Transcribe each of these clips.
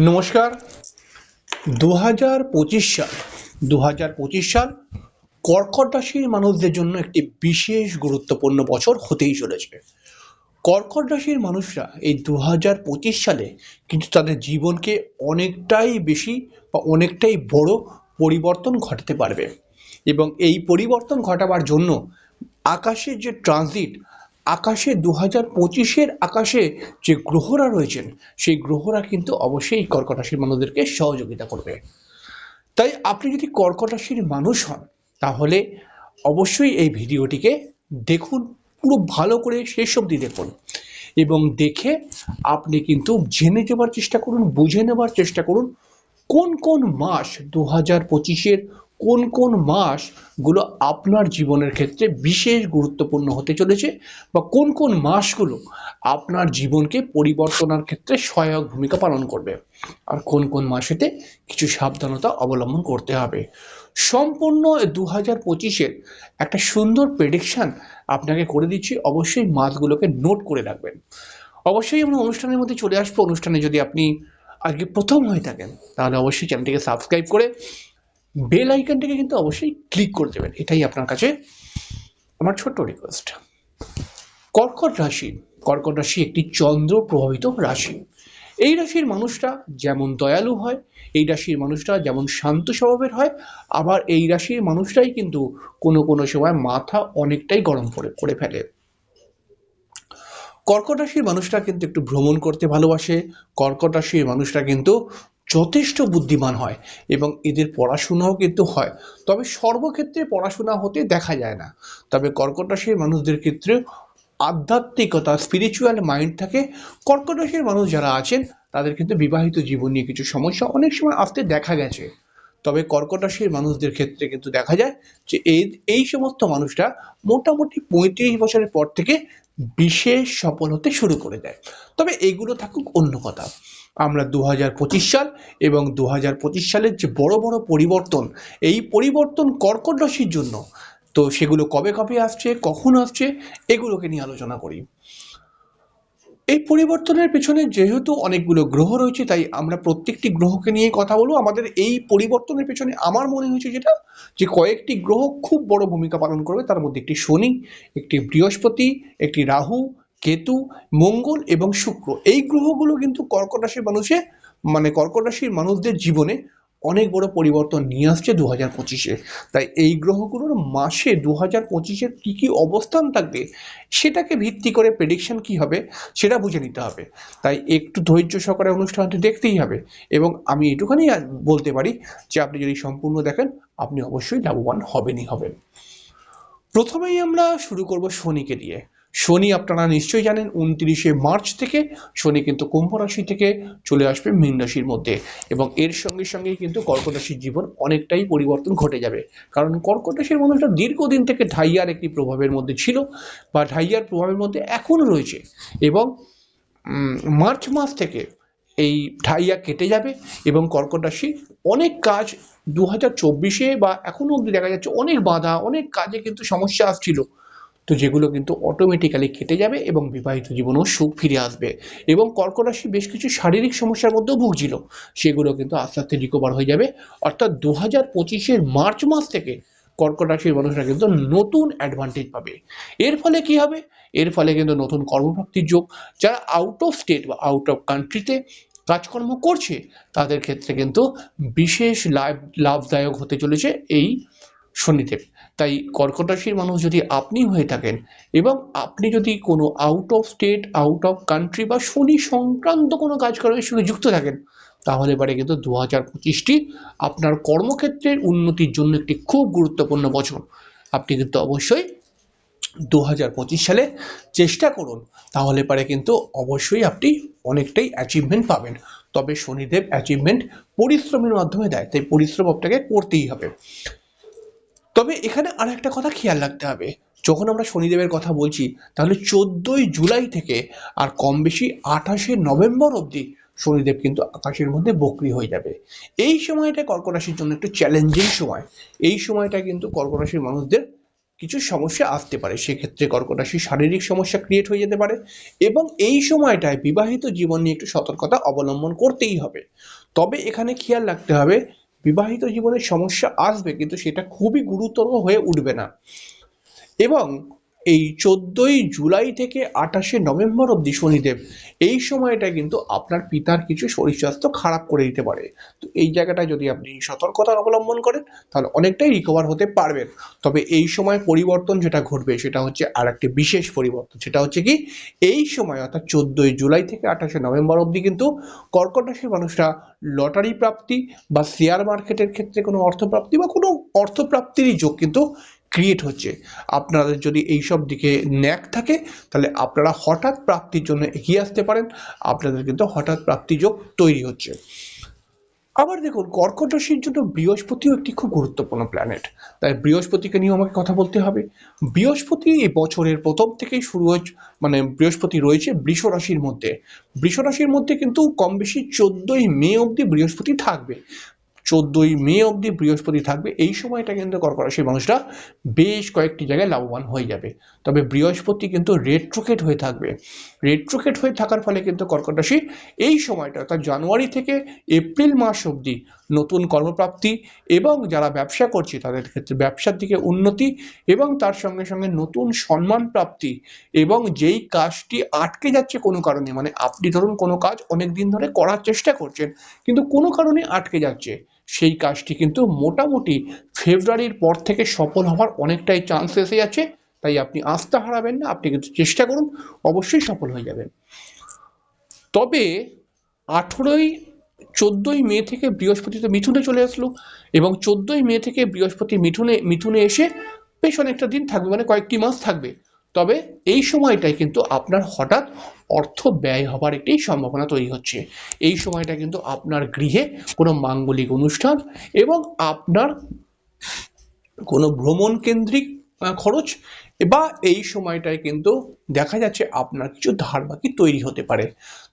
নমস্কার। দু হাজার পঁচিশ সাল দু হাজার পঁচিশ সাল কর্কট রাশির মানুষদের জন্য একটি বিশেষ গুরুত্বপূর্ণ বছর হতেই চলেছে। কর্কট রাশির মানুষরা এই দু হাজার পঁচিশ সালে কিন্তু তাদের জীবনকে অনেকটাই বেশি বা অনেকটাই বড় পরিবর্তন ঘটাতে পারবে। এবং এই পরিবর্তন ঘটাবার জন্য আকাশের যে ট্রানজিট আকাশে দু হাজার পঁচিশের আকাশে যে গ্রহরা রয়েছেন, সেই গ্রহরা কিন্তু অবশ্যই কর্কট রাশির মানুষদেরকে সহযোগিতা করবে। তাই আপনি যদি কর্কট রাশির মানুষ হন, তাহলে অবশ্যই এই ভিডিওটিকে দেখুন, পুরো ভালো করে শেষ অবধি দেখুন এবং দেখে আপনি কিন্তু জেনে যাবার চেষ্টা করুন, বুঝে নেবার চেষ্টা করুন কোন কোন মাস দু হাজার পঁচিশের কোন কোন মাসগুলো আপনার জীবনের ক্ষেত্রে বিশেষ গুরুত্বপূর্ণ হতে চলেছে বা কোন কোন মাসগুলো আপনার জীবনকে পরিবর্তনের ক্ষেত্রে সহায়ক ভূমিকা পালন করবে? আর কোন কোন মাসেতে কিছু সাবধানতা অবলম্বন করতে হবে? সম্পূর্ণ দু হাজার পঁচিশের একটা সুন্দর প্রেডিকশান আপনাকে করে দিচ্ছি। অবশ্যই মাসগুলোকে নোট করে রাখবেন। অবশ্যই আমরা অনুষ্ঠানের মধ্যে চলে আসব। অনুষ্ঠানে যদি আপনি আজকে প্রথম হয়ে থাকেন, তাহলে অবশ্যই চ্যানেলটিকে সাবস্ক্রাইব করে বেল আইকনটিকে কিন্তু অবশ্যই ক্লিক করে দেবেন। এটাই আপনার কাছে আমার ছোট্ট রিকোয়েস্ট কর্কট রাশি কর্কট রাশি একটি চন্দ্র প্রভাবিত রাশি। এই রাশির মানুষরা যেমন দয়ালু হয়, এই রাশির মানুষরা যেমন শান্ত স্বভাবের হয়, আবার এই রাশির মানুষরাই কিন্তু কোনো কোনো সময় মাথা অনেকটাই গরম করে করে ফেলে। কর্কট রাশির মানুষরা কিন্তু একটু ভ্রমণ করতে ভালোবাসে, কর্কট রাশির মানুষরা কিন্তু যথেষ্ট বুদ্ধিমান হয় এবং এদের পড়াশোনাও কিন্তু হয়। তবে সর্বক্ষেত্রে পড়াশোনা হতে দেখা যায় না। তবে কর্কট রাশির মানুষদের ক্ষেত্রে আধ্যাত্মিকতা স্পিরিচুয়াল মাইন্ড থাকে। কর্কট রাশির মানুষ যারা আছেন, তাদের কিন্তু বিবাহিত জীবন নিয়ে কিছু সমস্যা অনেক সময় আসতে দেখা গেছে। তবে কর্কট রাশির মানুষদের ক্ষেত্রে কিন্তু দেখা যায় যে এই এই সমস্ত মানুষরা মোটামুটি পঁয়ত্রিশ বছরের পর থেকে বিশেষ সফল হতে শুরু করে দেয়। তবে এগুলো থাকুক অন্য কথা। আমরা দু হাজার পঁচিশ সাল এবং দু হাজার পঁচিশ সালের যে বড় বড় পরিবর্তন, এই পরিবর্তন কর্কট রাশির জন্য, তো সেগুলো কবে কবে আসছে, কখন আসছে, এগুলোকে নিয়ে আলোচনা করি। এই পরিবর্তনের পেছনে যেহেতু অনেকগুলো গ্রহ রয়েছে, তাই আমরা প্রত্যেকটি গ্রহকে নিয়ে কথা বলব। আমাদের এই পরিবর্তনের পেছনে আমার মনে হয়েছে যেটা, যে কয়েকটি গ্রহ খুব বড় ভূমিকা পালন করবে। তার মধ্যে একটি শনি, একটি বৃহস্পতি, একটি রাহু কেতু, মঙ্গল এবং শুক্র। এই গ্রহগুলো কিন্তু কর্কট রাশির মানুষে মানে কর্কট রাশির মানুষদের জীবনে অনেক বড় পরিবর্তন নিয়ে আসছে দু হাজার পঁচিশে। তাই এই গ্রহগুলোর মাসে দু হাজার পঁচিশের কী কী অবস্থান থাকবে, সেটাকে ভিত্তি করে প্রেডিকশন কি হবে, সেটা বুঝে নিতে হবে। তাই একটু ধৈর্য সহকারে অনুষ্ঠানটি দেখতেই হবে। এবং আমি এটুখানি বলতে পারি যে, আপনি যদি সম্পূর্ণ দেখেন, আপনি অবশ্যই লাভবান হবেনই হবেন। প্রথমেই আমরা শুরু করব শনিকে দিয়ে। শনি আপনারা নিশ্চয়ই জানেন, উনত্রিশে মার্চ থেকে শনি কিন্তু কুম্ভ রাশি থেকে চলে আসবে মীন রাশির মধ্যে এবং এর সঙ্গে সঙ্গে কিন্তু কর্কট রাশির জীবন অনেকটাই পরিবর্তন ঘটে যাবে। কারণ কর্কট রাশির মানুষরা দীর্ঘদিন থেকে ঢাইয়ার একটি প্রভাবের মধ্যে ছিল বা ঢাইয়ার প্রভাবের মধ্যে এখনও রয়েছে এবং মার্চ মাস থেকে এই ঢাইয়া কেটে যাবে এবং কর্কট রাশি অনেক কাজ দু হাজার চব্বিশে বা এখনও অবধি দেখা যাচ্ছে অনেক বাধা, অনেক কাজে কিন্তু সমস্যা আসছিল। তো যেগুলো কিন্তু অটোমেটিক্যালি কেটে যাবে এবং বিবাহিত জীবনেও সুখ ফিরে আসবে। এবং কর্কট রাশি বেশ কিছু শারীরিক সমস্যার মধ্যেও ভুগছিল। সেগুলো কিন্তু আস্তে আস্তে রিকভার হয়ে যাবে। অর্থাৎ দু হাজার পঁচিশের মার্চ মাস থেকে কর্কট রাশির মানুষরা কিন্তু নতুন অ্যাডভান্টেজ পাবে। এর ফলে কি হবে? এর ফলে কিন্তু নতুন কর্মপ্রাপ্তির যোগ। যারা আউট অফ স্টেট বা আউট অফ কান্ট্রিতে কাজকর্ম করছে, তাদের ক্ষেত্রে কিন্তু বিশেষ লাভ, লাভদায়ক হতে চলেছে এই শনিদেব। তাই কর্কট রাশির মানুষ যদি আপনি হয়ে থাকেন এবং আপনি যদি কোনো out of state out of country বা শনি সংক্রান্ত কোনো কাজকর্মের সঙ্গে যুক্ত থাকেন, তাহলে এবারে কিন্তু দু হাজার পঁচিশটি আপনার কর্মক্ষেত্রের উন্নতির জন্য একটি খুব গুরুত্বপূর্ণ বছর। আপনি কিন্তু অবশ্যই দু হাজার পঁচিশ সালে চেষ্টা করুন, তাহলে পারে কিন্তু অবশ্যই আপনি অনেকটাই অ্যাচিভমেন্ট পাবেন। তবে শনিদেব অ্যাচিভমেন্ট পরিশ্রমের মাধ্যমে দেয়, তাই পরিশ্রম আপনাকে করতেই হবে। তবে এখানে আর একটা কথা খেয়াল রাখতে হবে। যখন আমরা শনিদেবের কথা বলছি, তাহলে চোদ্দোই জুলাই থেকে আর কম বেশি আঠাশে নভেম্বর অবধি শনিদেব কিন্তু আকাশের মধ্যে বকরি হয়ে যাবে। এই সময়টা কর্ক রাশির জন্য একটু চ্যালেঞ্জিং সময়। এই সময়টা কিন্তু কর্ক রাশির মানুষদের কিছু সমস্যা আসতে পারে। সেক্ষেত্রে কর্কট রাশি শারীরিক সমস্যা ক্রিয়েট হয়ে যেতে পারে এবং এই সময়টায় বিবাহিত জীবন নিয়ে একটু সতর্কতা অবলম্বন করতেই হবে। তবে এখানে খেয়াল রাখতে হবে বিবাহিত জীবনে সমস্যা আসবে কিন্তু সেটা খুবই গুরুতর হয়ে উঠবে না। এবং এই চোদ্দই জুলাই থেকে আঠাশে নভেম্বর অবধি শনিদেব। এই সময়টা কিন্তু আপনার পিতার কিছু শরীর স্বাস্থ্য খারাপ করে দিতে পারে। তো এই জায়গাটা যদি আপনি সতর্কতা অবলম্বন করেন, তাহলে অনেকটাই রিকভার হতে পারবেন। তবে এই সময় পরিবর্তন যেটা ঘটবে, সেটা হচ্ছে আর একটি বিশেষ পরিবর্তন। সেটা হচ্ছে কি, এই সময় অর্থাৎ চোদ্দই জুলাই থেকে আঠাশে নভেম্বর অবধি কিন্তু কর্কট রাশির মানুষরা লটারি প্রাপ্তি বা শেয়ার মার্কেটের ক্ষেত্রে কোনো অর্থপ্রাপ্তি বা কোনো অর্থপ্রাপ্তিরই যোগ কিন্তু ক্রিয়েট হচ্ছে। আপনাদের যদি এইসব দিকে ন্যাক থাকে, তাহলে আপনারা হঠাৎ প্রাপ্তির জন্য এগিয়ে আসতে পারেন। আপনাদের কিন্তু হঠাৎ প্রাপ্তি যোগ তৈরি হচ্ছে। আবার দেখুন, কর্কট রাশির জন্য বৃহস্পতিও একটি খুব গুরুত্বপূর্ণ প্ল্যানেট তাই বৃহস্পতিকে নিয়েও আমাকে কথা বলতে হবে। বৃহস্পতি এই বছরের প্রথম থেকেই শুরু হয়েছে মানে বৃহস্পতি রয়েছে বৃষ রাশির মধ্যে। বৃষ রাশির মধ্যে কিন্তু কম বেশি চোদ্দোই মে অবধি বৃহস্পতি থাকবে। চোদ্দই মে অবধি বৃহস্পতি থাকবে। এই সময়টা কিন্তু কর্কট রাশির মানুষরা বেশ কয়েকটি জায়গায় লাভবান হয়ে যাবে। তবে বৃহস্পতি কিন্তু রেট্রোকেট হয়ে থাকবে। রেট্রোকেট হয়ে থাকার ফলে কিন্তু কর্কট রাশি এই সময়টা, অর্থাৎ জানুয়ারি থেকে এপ্রিল মাস অবধি নতুন কর্মপ্রাপ্তি এবং যারা ব্যবসা করছে তাদের ক্ষেত্রে ব্যবসার দিকে উন্নতি এবং তার সঙ্গে সঙ্গে নতুন সম্মান প্রাপ্তি এবং যেই কাজটি আটকে যাচ্ছে কোনো কারণে মানে আপনি ধরুন কোনো কাজ অনেক দিন ধরে করার চেষ্টা করছেন, কিন্তু কোনো কারণে আটকে যাচ্ছে সেই কাজটি কিন্তু মোটামুটি ফেব্রুয়ারির পর থেকে সফল হওয়ার অনেকটাই চান্স এসে যাচ্ছে। তাই আপনি আস্থা হারাবেন না, আপনি কিন্তু চেষ্টা করুন, অবশ্যই সফল হয়ে যাবেন। তবে আঠেরোই, চোদ্দোই মে থেকে বৃহস্পতি তো মিথুনে চলে আসলো এবং চোদ্দোই মে থেকে বৃহস্পতি মিথুনে মিথুনে এসে বেশ অনেকটা দিন থাকবে মানে কয়েকটি মাস থাকবে। তবে এই সময়টায় কিন্তু আপনার হঠাৎ অর্থ ব্যয় হবার একটি সম্ভাবনা তৈরি হচ্ছে। এই সময়টা কিন্তু আপনার গৃহে কোনো মাঙ্গলিক অনুষ্ঠান এবং আপনার কোনো ভ্রমণ কেন্দ্রিক খরচ। বা এই সময়টায় কিন্তু দেখা যাচ্ছে আপনার কিছু ধার বাকি তৈরি হতে পারে।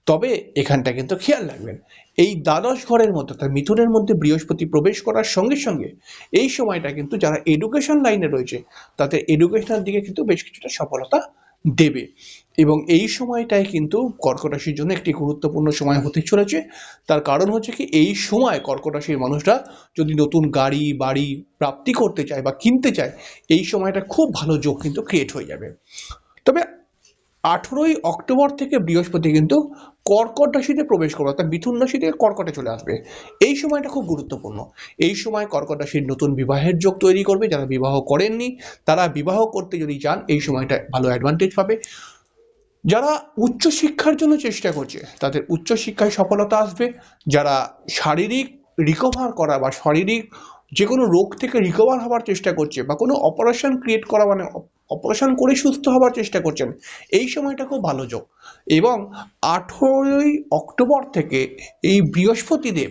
তবে এখানটা কিন্তু খেয়াল রাখবেন, এই দ্বাদশ ঘরের মধ্যে অর্থাৎ মিথুনের মধ্যে বৃহস্পতি প্রবেশ করার সঙ্গে সঙ্গে এই সময়টা কিন্তু যারা এডুকেশন লাইনে রয়েছে, তাদের এডুকেশনের দিকে কিন্তু বেশ কিছুটা সফলতা দেবে। এবং এই সময়টাই কিন্তু কর্কট রাশির জন্য একটি গুরুত্বপূর্ণ সময় হতে চলেছে। তার কারণ হচ্ছে কি, এই সময় কর্কট রাশির মানুষরা যদি নতুন গাড়ি, বাড়ি প্রাপ্তি করতে চায় বা কিনতে চায়, এই সময়টা খুব ভালো যোগ কিন্তু ক্রিয়েট হয়ে যাবে। তবে আঠেরোই অক্টোবর থেকে বৃহস্পতি কিন্তু কর্কট রাশিতে প্রবেশ করবে অর্থাৎ মিথুন রাশি থেকে কর্কটে চলে আসবে। এই সময়টা খুব গুরুত্বপূর্ণ। এই সময় কর্কট রাশির নতুন বিবাহের যোগ তৈরি করবে, যারা বিবাহ করেননি, তারা বিবাহ করতে যদি চান, এই সময়টা ভালো অ্যাডভান্টেজ পাবে। যারা উচ্চশিক্ষার জন্য চেষ্টা করছে, তাদের উচ্চশিক্ষায় সফলতা আসবে। যারা শারীরিক রিকভার করা বা শারীরিক যে কোনো রোগ থেকে রিকভার হওয়ার চেষ্টা করছে বা কোনো অপারেশন ক্রিয়েট করা মানে অপারেশন করে সুস্থ হওয়ার চেষ্টা করছেন, এই সময়টা খুব ভালো যোগ। এবং আঠেরোই অক্টোবর থেকে এই বৃহস্পতিদেব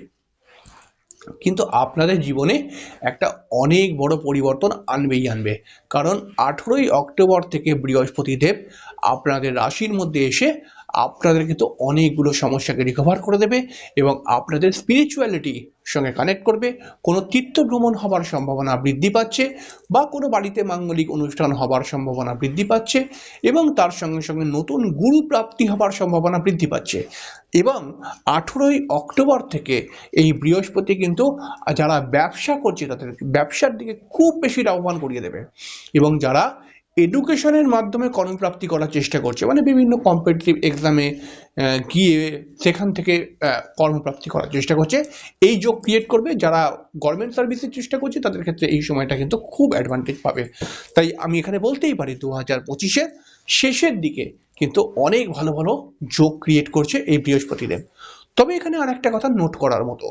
কিন্তু আপনাদের জীবনে একটা অনেক বড় পরিবর্তন আনবেই আনবে। কারণ আঠেরোই অক্টোবর থেকে বৃহস্পতিদেব আপনাদের রাশির মধ্যে এসে আপনাদের কিন্তু অনেকগুলো সমস্যাকে রিকভার করে দেবে এবং আপনাদের স্পিরিচুয়ালিটি সঙ্গে কানেক্ট করবে, কোনো তীর্থ ভ্রমণ হবার সম্ভাবনা বৃদ্ধি পাচ্ছে বা কোনো বাড়িতে মাঙ্গলিক অনুষ্ঠান হবার সম্ভাবনা বৃদ্ধি পাচ্ছে এবং তার সঙ্গে সঙ্গে নতুন গুরু প্রাপ্তি হবার সম্ভাবনা বৃদ্ধি পাচ্ছে। এবং আঠেরোই অক্টোবর থেকে এই বৃহস্পতি কিন্তু যারা ব্যবসা করছে তাদের ব্যবসার দিকে খুব বেশি লাভবান করিয়ে দেবে। এবং যারা এডুকেশনের মাধ্যমে কর্মপ্রাপ্তি করার চেষ্টা করছে। মানে বিভিন্ন কম্পিটিটিভ এক্সামে গিয়ে সেখান থেকে কর্মপ্রাপ্তি করার চেষ্টা করছে। এই যোগ ক্রিয়েট করবে, যারা গভর্নমেন্ট সার্ভিসের চেষ্টা করছে, তাদের ক্ষেত্রে এই সময়টা কিন্তু খুব অ্যাডভান্টেজ পাবে। তাই আমি এখানে বলতেই পারি দু হাজার পঁচিশের শেষের দিকে কিন্তু অনেক ভালো ভালো যোগ ক্রিয়েট করছে এই বৃহস্পতিদেব। তবে এখানে আর একটা কথা নোট করার মতো।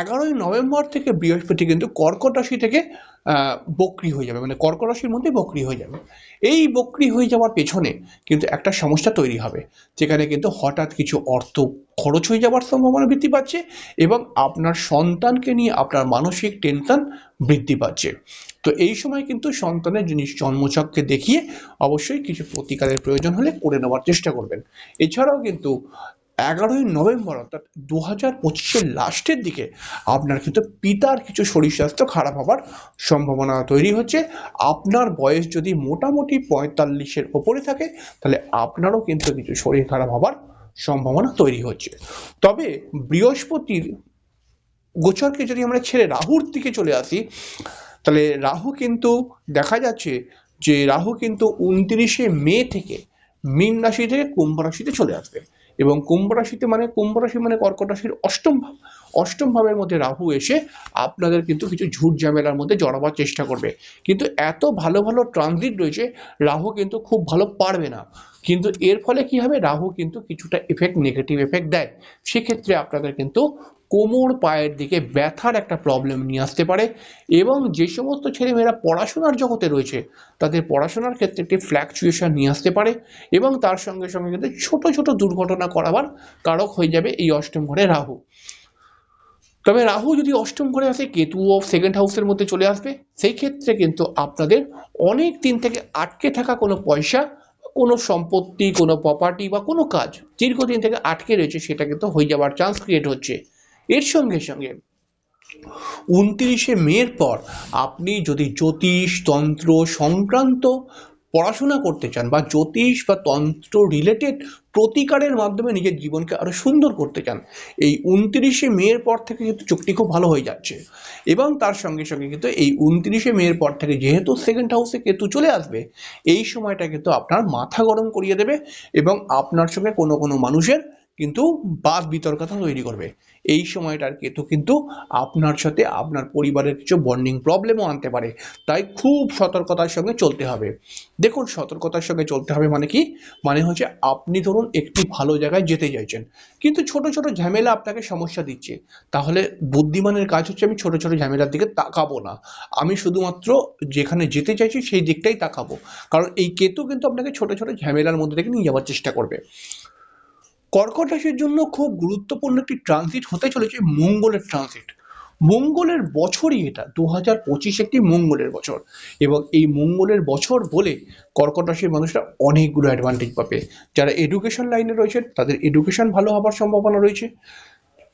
এগারোই নভেম্বর থেকে বৃহস্পতি কিন্তু কর্কট রাশি থেকে বক্রি হয়ে যাবে মানে কর্কট রাশির মধ্যে বক্রি হয়ে যাবে। এই বক্রি হয়ে যাওয়ার পেছনে কিন্তু একটা সমস্যা তৈরি হবে, যেখানে কিন্তু হঠাৎ কিছু অর্থ খরচ হয়ে যাওয়ার সম্ভাবনা বৃদ্ধি পাচ্ছে এবং আপনার সন্তানকে নিয়ে আপনার মানসিক টেনশন বৃদ্ধি পাচ্ছে। তো এই সময় কিন্তু সন্তানের জিনিস জন্মচককে দেখিয়ে অবশ্যই কিছু প্রতিকারের প্রয়োজন হলে করে নেওয়ার চেষ্টা করবেন। এছাড়াও কিন্তু এগারোই নভেম্বর অর্থাৎ দু হাজার পঁচিশের লাস্টের দিকে আপনার কিন্তু পিতার কিছু শরীর স্বাস্থ্য খারাপ হবার সম্ভাবনা তৈরি হচ্ছে। আপনার বয়স যদি মোটামুটি পঁয়তাল্লিশের ওপরে থাকে, তাহলে আপনারও কিন্তু কিছু শরীর খারাপ হবার সম্ভাবনা তৈরি হচ্ছে। তবে বৃহস্পতির গোচরকে যদি আমরা ছেড়ে রাহুর দিকে চলে আসি, তাহলে রাহু কিন্তু দেখা যাচ্ছে যে রাহু কিন্তু উনত্রিশে মে থেকে মীন রাশি থেকে কুম্ভ রাশিতে চলে আসবে। এবং কুম্ভ রাশিতে মানে কুম্ভ রাশি মানে কর্কট রাশির অষ্টম ভাব। অষ্টম ভাবের মধ্যে রাহু এসে আপনাদের কিন্তু কিছু ঝুট ঝামেলার মধ্যে জড়াবার চেষ্টা করবে। কিন্তু এত ভালো ভালো ট্রানজিট রয়েছে, রাহু কিন্তু খুব ভালো পারবে না। কিন্তু এর ফলে কি হবে? রাহু কিন্তু কিছুটা এফেক্ট নেগেটিভ এফেক্ট দেয়। সেক্ষেত্রে আপনাদের কিন্তু কোমর পায়ের দিকে ব্যথার একটা প্রবলেম নিয়ে আসতে পারে এবং যে সমস্ত ছেলেমেয়েরা পড়াশোনার জগতে রয়েছে, তাদের পড়াশোনার ক্ষেত্রে একটি ফ্ল্যাকচুয়েশন নিয়ে আসতে পারে এবং তার সঙ্গে সঙ্গে কিন্তু ছোট ছোট দুর্ঘটনা করাবার কারক হয়ে যাবে এই অষ্টম ঘরে রাহু। তবে রাহু যদি অষ্টম ঘরে আসে কেতুও সেকেন্ড হাউসের মধ্যে চলে আসবে। সেই ক্ষেত্রে কিন্তু আপনাদের অনেক দিন থেকে আটকে থাকা কোনো পয়সা, কোনো সম্পত্তি, কোনো প্রপার্টি বা কোনো কাজ দীর্ঘদিন থেকে আটকে রয়েছে, সেটা কিন্তু হয়ে যাওয়ার চান্স ক্রিয়েট হচ্ছে। এর সঙ্গে সঙ্গে উনত্রিশে মের পর আপনি যদি জ্যোতিষ, তন্ত্র, সংক্রান্ত পড়াশোনা করতে চান বা জ্যোতিষ বা তন্ত্র রিলেটেড প্রতিকারের মাধ্যমে নিজের জীবনকে আরও সুন্দর করতে চান, এই উনত্রিশে মেয়ের পর থেকে কিন্তু চুক্তি খুব ভালো হয়ে যাচ্ছে। এবং তার সঙ্গে সঙ্গে কিন্তু এই উনত্রিশে মেয়ের পর থেকে যেহেতু সেকেন্ড হাউসে কেতু চলে আসবে, এই সময়টা কিন্তু আপনার মাথা গরম করিয়ে দেবে এবং আপনার সঙ্গে কোনো কোনো মানুষের কিন্তু বাদ বিতর্কতা তৈরি করবে। এই সময়টার কেতু কিন্তু আপনার সাথে আপনার পরিবারের কিছু বন্ডিং প্রবলেমও আনতে পারে। তাই খুব সতর্কতার সঙ্গে চলতে হবে। দেখুন, সতর্কতার সঙ্গে চলতে হবে মানে কি? মানে হচ্ছে আপনি ধরুন একটি ভালো জায়গায় যেতে চাইছেন। কিন্তু ছোট ছোট ঝামেলা আপনাকে সমস্যা দিচ্ছে। তাহলে বুদ্ধিমানের কাজ হচ্ছে আমি ছোট ছোট ঝামেলার দিকে তাকাবো না। আমি শুধুমাত্র যেখানে যেতে চাইছি সেই দিকটাই তাকাবো। কারণ এই কেতু কিন্তু আপনাকে ছোট ছোট ঝামেলার মধ্যে থেকে নিয়ে যাওয়ার চেষ্টা করবে। কর্কট রাশির জন্য খুব গুরুত্বপূর্ণ একটি ট্রানজিট হতে চলেছে মঙ্গলের ট্রানজিট মঙ্গলের বছরই এটা দু হাজার পঁচিশ একটি মঙ্গলের বছর। এবং এই মঙ্গলের বছর বলে কর্কট রাশির মানুষরা অনেকগুলো অ্যাডভান্টেজ পাবে। যারা এডুকেশন লাইনে রয়েছে তাদের এডুকেশন ভালো হবার সম্ভাবনা রয়েছে।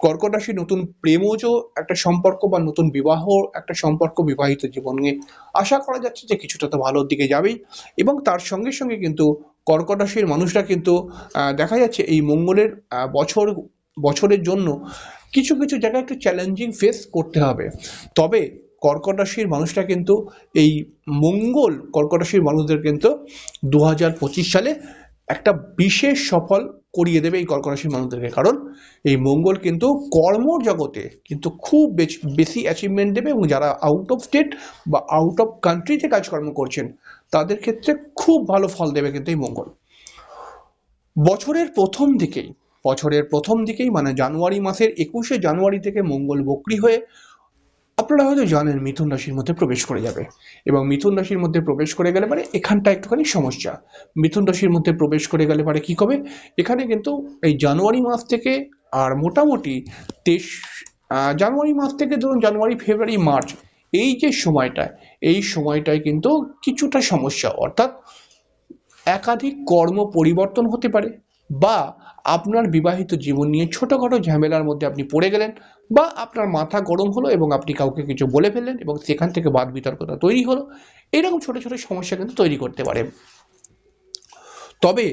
কর্কট রাশি নতুন প্রেমজ একটা সম্পর্ক বা নতুন বিবাহ একটা সম্পর্ক বিবাহিত জীবনে আশা করা যাচ্ছে যে কিছুটা তো ভালোর দিকে যাবেই। এবং তার সঙ্গে সঙ্গে কিন্তু কর্কট রাশির মানুষরা কিন্তু দেখা যাচ্ছে এই মঙ্গলের বছর, বছরের জন্য কিছু কিছু জায়গায় একটু চ্যালেঞ্জিং ফেস করতে হবে। তবে কর্কট রাশির মানুষরা কিন্তু এই মঙ্গল কর্কট রাশির মানুষদের কিন্তু দু হাজার পঁচিশ সালে একটা বিশেষ সফল করিয়ে দেবে এই কর্কট রাশির মানুষদেরকে। কারণ এই মঙ্গল কিন্তু কর্মজগতে কিন্তু খুব বেশ- বেশি অ্যাচিভমেন্ট দেবে এবং যারা আউট অফ স্টেট বা আউট অফ কান্ট্রিতে কাজকর্ম করছেন তাদের ক্ষেত্রে খুব ভালো ফল দেবে কিন্তু এই মঙ্গল। বছরের প্রথম দিকেই, বছরের প্রথম দিকেই মানে জানুয়ারি মাসের একুশে জানুয়ারি থেকে মঙ্গল বক্রি হয়ে আপনারা হয়তো জানেন মিথুন রাশির মধ্যে প্রবেশ করে যাবে। এবং মিথুন রাশির মধ্যে প্রবেশ করে গেলে মানে এখানটা একটুখানি সমস্যা। মিথুন রাশির মধ্যে প্রবেশ করে গেলে পারে কি হবে? এখানে কিন্তু এই জানুয়ারি মাস থেকে আর মোটামুটি তেইশ জানুয়ারি মাস থেকে ধরুন জানুয়ারি, ফেব্রুয়ারি, মার্চ এই যে সময়টা এই সময়টায় কিন্তু কিছুটা সমস্যা। অর্থাৎ একাধিক কর্ম পরিবর্তন হতে পারে বা আপনার বিবাহিত জীবন নিয়ে ছোটোখাটো ঝামেলার মধ্যে আপনি পড়ে গেলেন বা আপনার মাথা গরম হলো এবং আপনি কাউকে কিছু বলে ফেললেন এবং সেখান থেকে বাদ বিতর্কতা তৈরি হলো। এরকম ছোটো ছোটো সমস্যা কিন্তু তৈরি করতে পারে। তবে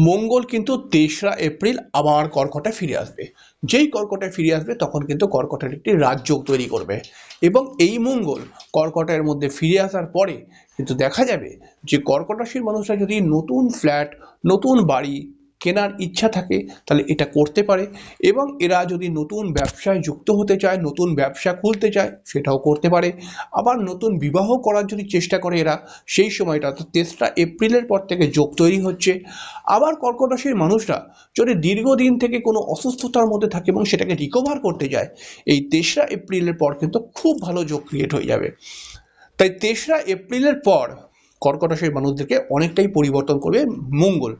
মঙ্গল কিন্তু তেসরা এপ্রিল আবার কর্কটে ফিরে আসবে। যেই কর্কটে ফিরে আসবে তখন কিন্তু কর্কটের একটি রাজযোগ তৈরি করবে এবং এই মঙ্গল কর্কটের মধ্যে ফিরে আসার পরে কিন্তু দেখা যাবে যে কর্কট রাশির মানুষরা যদি নতুন ফ্ল্যাট নতুন বাড়ি কেনার ইচ্ছা থাকে, তাহলে এটা করতে পারে। এবং এরা যদি নতুন ব্যবসায় যুক্ত হতে চায়, নতুন ব্যবসা খুলতে চায়, সেটাও করতে পারে। আবার নতুন বিবাহ করার যদি চেষ্টা করে এরা, সেই সময়টা, অর্থাৎ তেসরা এপ্রিলের পর থেকে যোগ তৈরি হচ্ছে। আবার কর্কট রাশির মানুষরা যদি দীর্ঘদিন থেকে কোনো অসুস্থতার মধ্যে থাকে এবং সেটাকে রিকভার করতে যায়, এই তেসরা এপ্রিলের পর কিন্তু খুব ভালো যোগ ক্রিয়েট হয়ে যাবে। তাই তেসরা এপ্রিলের পর কর্কট রাশির মানুষদেরকে অনেকটাই পরিবর্তন করবে মঙ্গল।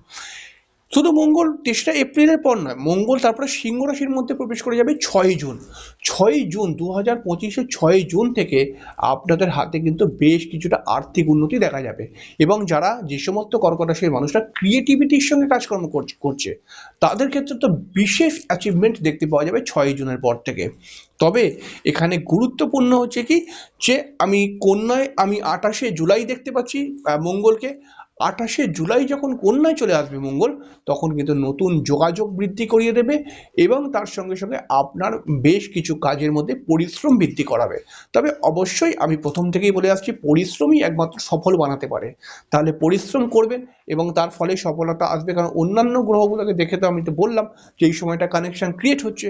শুধু মঙ্গল তেসরা এপ্রিলের পর নয়, মঙ্গল তারপরে সিংহ রাশির মধ্যে প্রবেশ করে যাবে ছয়ই জুন। ছয়ই জুন দু হাজার পঁচিশে ছয়ই জুন থেকে আপনাদের হাতে কিন্তু বেশ কিছুটা আর্থিক উন্নতি দেখা যাবে। এবং যারা যে সমস্ত কর্কট রাশির মানুষরা ক্রিয়েটিভিটির সঙ্গে কাজকর্ম করছে- তাদের ক্ষেত্রে তো বিশেষ অ্যাচিভমেন্ট দেখতে পাওয়া যাবে ছয়ই জুনের পর থেকে। তবে এখানে গুরুত্বপূর্ণ হচ্ছে কি, যে আমি কন্যায় আমি আঠাশে জুলাই দেখতে পাচ্ছি মঙ্গলকে। আঠাশে জুলাই যখন কন্যায় চলে আসবে মঙ্গল, তখন কিন্তু নতুন যোগাযোগ বৃদ্ধি করিয়ে দেবে এবং তার সঙ্গে সঙ্গে আপনার বেশ কিছু কাজের মধ্যে পরিশ্রম বৃদ্ধি করাবে। তবে অবশ্যই আমি প্রথম থেকেই বলে আসছি, পরিশ্রমই একমাত্র সফল বানাতে পারে। তাহলে পরিশ্রম করবেন এবং তার ফলে সফলতা আসবে, কারণ অন্যান্য গ্রহগুলোকে দেখে তো আমি তো বললাম যে এই সময়টা কানেকশন ক্রিয়েট হচ্ছে।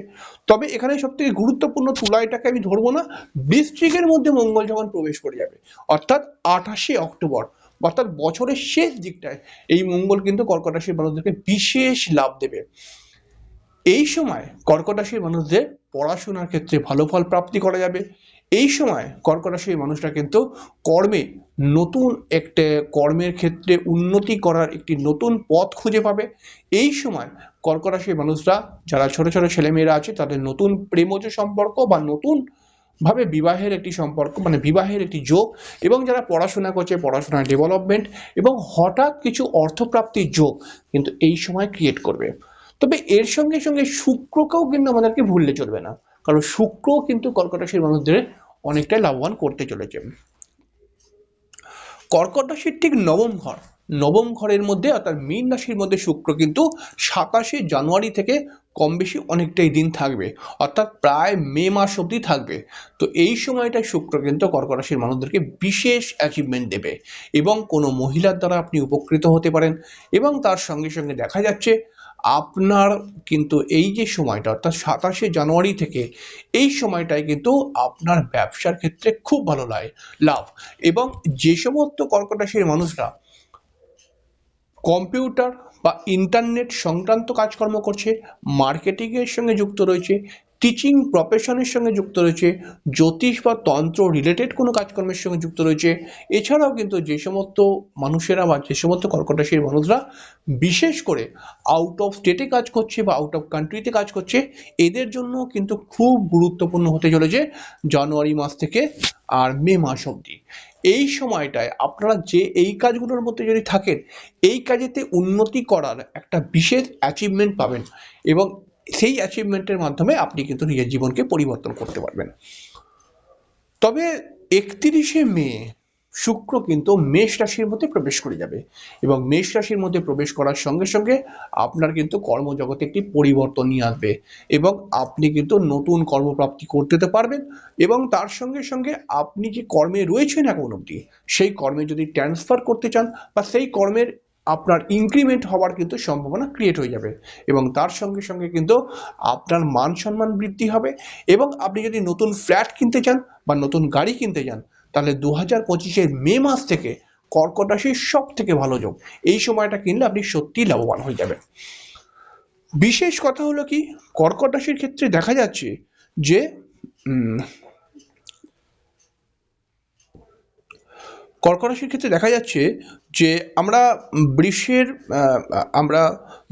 তবে এখানে সব থেকে গুরুত্বপূর্ণ তুলাইটাকে আমি ধরবো না, বৃশ্চিকের মধ্যে মঙ্গল যখন প্রবেশ করে যাবে, অর্থাৎ আঠাশে অক্টোবর অর্থাৎ বছরের শেষ দিকটায় এই মঙ্গল কিন্তু কর্কট রাশির মানুষদেরকে বিশেষ লাভ দেবে। এই সময় কর্কট রাশির মানুষদের পড়াশোনার ক্ষেত্রে ভালো ফল প্রাপ্তি করা যাবে। এই সময় কর্কট রাশির মানুষরা কিন্তু কর্মে নতুন একটা কর্মের ক্ষেত্রে উন্নতি করার একটি নতুন পথ খুঁজে পাবে। এই সময় কর্কট রাশির মানুষরা, যারা ছোট ছোট ছেলেমেয়েরা আছে, তাদের নতুন প্রেমজ সম্পর্ক বা নতুন ভাবে বিবাহের একটি সম্পর্ক মানে বিবাহের একটি যোগ এবং যারা পড়াশোনা করছে, পড়াশোনার ডেভেলপমেন্ট এবং হঠাৎ কিছু অর্থপ্রাপ্তির যোগ কিন্তু এই সময় ক্রিয়েট করবে। তবে এর সঙ্গে সঙ্গে শুক্রকেও কিন্তু আমাদেরকে ভুললে চলবে না। কারণ শুক্র কিন্তু কর্কট রাশির মানুষদের অনেকটাই লাভবান করতে চলেছে। কর্কট রাশির ঠিক নবম ঘর নবম ঘরের মধ্যে অর্থাৎ মীন রাশির মধ্যে শুক্র কিন্তু সাতাশে জানুয়ারি থেকে কম বেশি অনেকটাই দিন থাকবে। অর্থাৎ প্রায় মে মাস অবধি থাকবে। তো এই সময়টায় শুক্র কিন্তু কর্কট রাশির মানুষদেরকে বিশেষ অ্যাচিভমেন্ট দেবে এবং কোনো মহিলার দ্বারা আপনি উপকৃত হতে পারেন এবং তার সঙ্গে সঙ্গে দেখা যাচ্ছে আপনার কিন্তু এই যে সময়টা অর্থাৎ সাতাশে জানুয়ারি থেকে এই সময়টায় কিন্তু আপনার ব্যবসার ক্ষেত্রে খুব ভালো লাভ এবং যে সমস্ত কর্কট রাশির মানুষরা কম্পিউটার বা ইন্টারনেট সংক্রান্ত কাজকর্ম করছে মার্কেটিংয়ের সঙ্গে যুক্ত রয়েছে টিচিং প্রফেশনের সঙ্গে যুক্ত রয়েছে, জ্যোতিষ বা তন্ত্র রিলেটেড কোনো কাজকর্মের সঙ্গে যুক্ত রয়েছে। এছাড়াও কিন্তু যে সমস্ত মানুষেরা বা যে সমস্ত কর্কট রাশির মানুষরা বিশেষ করে আউট অফ স্টেটে কাজ করছে বা আউট অফ কান্ট্রিতে কাজ করছে, এদের জন্য কিন্তু খুব গুরুত্বপূর্ণ হতে চলেছে জানুয়ারি মাস থেকে আর মে মাস অবধি। এই সময়টায় আপনারা যে এই কাজগুলোর মধ্যে যদি থাকেন, এই কাজেতে উন্নতি করার একটা বিশেষ অ্যাচিভমেন্ট পাবেন এবং সেই অ্যাচিভমেন্টের মাধ্যমে আপনি কিন্তু নিজের জীবনকে পরিবর্তন করতে পারবেন। তবে একত্রিশে মে শুক্র কিন্তু মেষ রাশির মধ্যে প্রবেশ করে যাবে এবং মেষ রাশির মধ্যে প্রবেশ করার সঙ্গে সঙ্গে আপনার কিন্তু কর্মজগতে একটি পরিবর্তন নিয়ে আসবে এবং আপনি কিন্তু নতুন কর্মপ্রাপ্তি করতে পারবেন এবং তার সঙ্গে সঙ্গে আপনি যে কর্মে রয়েছেন এখন অবধি, সেই কর্মে যদি ট্রান্সফার করতে চান বা সেই কর্মের আপনার ইনক্রিমেন্ট হওয়ার কিন্তু সম্ভাবনা ক্রিয়েট হয়ে যাবে এবং তার সঙ্গে সঙ্গে কিন্তু আপনার মান সম্মান বৃদ্ধি হবে এবং আপনি যদি নতুন ফ্ল্যাট কিনতে চান বা নতুন গাড়ি কিনতে চান তাহলে দু হাজার পঁচিশের মে মাস থেকে কর্কট রাশির সব থেকে ভালো যোগ। এই সময়টা কিনলে আপনি সত্যিই লাভবান হয়ে যাবেন। বিশেষ কথা হলো কি, কর্কট রাশির ক্ষেত্রে দেখা যাচ্ছে যে উম, কর্কট রাশির ক্ষেত্রে দেখা যাচ্ছে যে আমরা বৃষের আমরা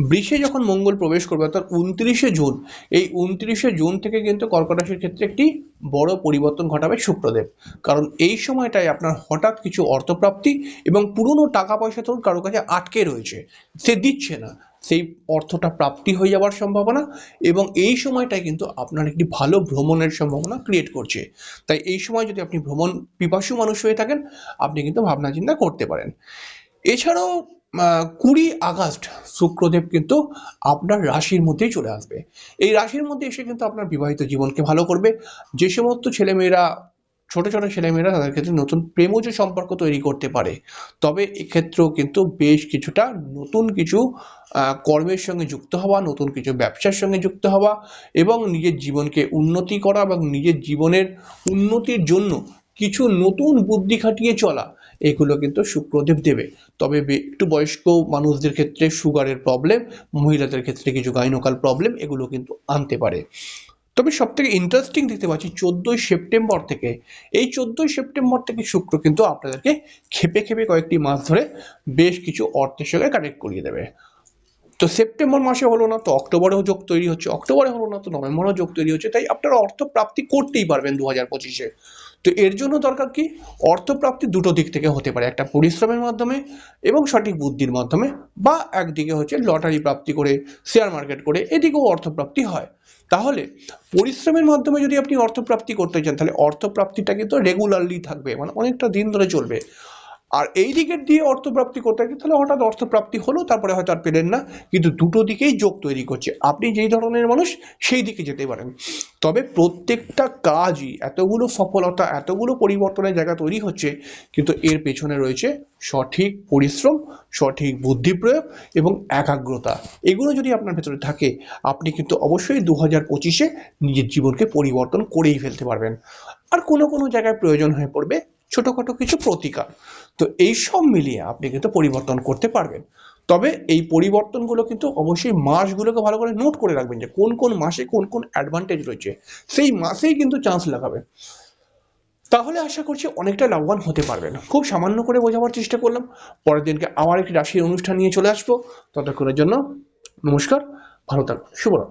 বৃষে যখন মঙ্গল প্রবেশ করবে অর্থাৎ উনত্রিশে জুন এই উনত্রিশে জুন থেকে কিন্তু কর্কটাশির ক্ষেত্রে একটি বড় পরিবর্তন ঘটাবে শুক্রদেব। কারণ এই সময়টায় আপনার হঠাৎ কিছু অর্থপ্রাপ্তি এবং পুরনো টাকা পয়সা ধরুন কারও কাছে আটকে রয়েছে সে দিচ্ছে না। সেই অর্থটা প্রাপ্তি হয়ে যাওয়ার সম্ভাবনা এবং এই সময়টায় কিন্তু আপনার একটি ভালো ভ্রমণের সম্ভাবনা ক্রিয়েট করছে। তাই এই সময় যদি আপনি ভ্রমণ পিপাসু মানুষ হয়ে থাকেন, আপনি কিন্তু ভাবনা চিন্তা করতে পারেন। এছাড়াও কুড়ি আগস্ট শুক্রদেব কিন্তু আপনার রাশির মধ্যেই চলে আসবে। এই রাশির মধ্যে এসে কিন্তু আপনার বিবাহিত জীবনকে ভালো করবে। যে সমস্ত ছেলেমেয়েরা ছোট ছোট ছেলেমেয়েরা তাদের ক্ষেত্রে নতুন প্রেমজ সম্পর্ক তৈরি করতে পারে। তবে এক্ষেত্রেও কিন্তু বেশ কিছুটা নতুন কিছু কর্মের সঙ্গে যুক্ত হওয়া, নতুন কিছু ব্যবসার সঙ্গে যুক্ত হওয়া এবং নিজের জীবনকে উন্নতি করা এবং নিজের জীবনের উন্নতির জন্য কিছু নতুন বুদ্ধি খাটিয়ে চলা, এগুলো কিন্তু শুক্রদেব দেবে। তবে একটু বয়স্ক মানুষদের ক্ষেত্রে সুগারের প্রবলেম মহিলাদের ক্ষেত্রে কিছু গাইনোকাল প্রবলেম এগুলো কিন্তু আনতে পারে। তবে সব থেকে ইন্টারেস্টিং দেখতে পাচ্ছি চোদ্দোই সেপ্টেম্বর থেকে। এই চোদ্দোই সেপ্টেম্বর থেকে শুক্র কিন্তু আপনাদেরকে খেপে খেপে কয়েকটি মাস ধরে বেশ কিছু অর্থের সঙ্গে কানেক্ট করিয়ে দেবে। তো সেপ্টেম্বর মাসে হলো না, তো অক্টোবরেও যোগ তৈরি হচ্ছে। অক্টোবরে হলো না, তো নভেম্বরেও যোগ তৈরি হচ্ছে। তাই আপনারা অর্থ প্রাপ্তি করতেই পারবেন দু হাজার পঁচিশে। তো এর জন্য দরকার কি? অর্থপ্রাপ্তি দুটো দিক থেকে হতে পারে। একটা পরিশ্রমের মাধ্যমে এবং সঠিক বুদ্ধির মাধ্যমে বা একদিকে হচ্ছে লটারি প্রাপ্তি করে শেয়ার মার্কেট করে, এদিকেও অর্থপ্রাপ্তি হয়। তাহলে পরিশ্রমের মাধ্যমে যদি আপনি অর্থপ্রাপ্তি করতে চান, তাহলে অর্থপ্রাপ্তিটা কিন্তু রেগুলারলি থাকবে মানে অনেকটা দিন ধরে চলবে। আর এই দিকের দিয়ে অর্থপ্রাপ্তি করতে গেলে তাহলে হঠাৎ অর্থপ্রাপ্তি হলো, তারপরে হয়তো আর পেলেন না। কিন্তু দুটো দিকেই যোগ তৈরি করছে। আপনি যেই ধরনের মানুষ, সেই দিকে যেতে পারেন। তবে প্রত্যেকটা কাজই এতগুলো সফলতা, এতগুলো পরিবর্তনের জায়গা তৈরি হচ্ছে, কিন্তু এর পেছনে রয়েছে সঠিক পরিশ্রম, সঠিক বুদ্ধি প্রয়োগ এবং একাগ্রতা। এগুলো যদি আপনার ভেতরে থাকে, আপনি কিন্তু অবশ্যই দু হাজার পঁচিশে নিজের জীবনকে পরিবর্তন করেই ফেলতে পারবেন। আর কোনো কোনো জায়গায় প্রয়োজন হয়ে পড়বে ছোটোখাটো কিছু প্রতিকার। তো এই সব মিলিয়ে আপনি কিন্তু পরিবর্তন করতে পারবেন। তবে এই পরিবর্তনগুলো কিন্তু অবশ্যই মাসগুলোকে ভালো করে নোট করে রাখবেন যে কোন কোন মাসে কোন কোন অ্যাডভান্টেজ রয়েছে। সেই মাসেই কিন্তু চান্স লাগাবেন। তাহলে আশা করছি অনেকটা লাভবান হতে পারবেন। খুব সামান্য করে বোঝাবার চেষ্টা করলাম। পরের দিনকে আবার একটি রাশির অনুষ্ঠান নিয়ে চলে আসব। ততক্ষণের জন্য নমস্কার, ভালো থাকবেন শুভরাত্রি।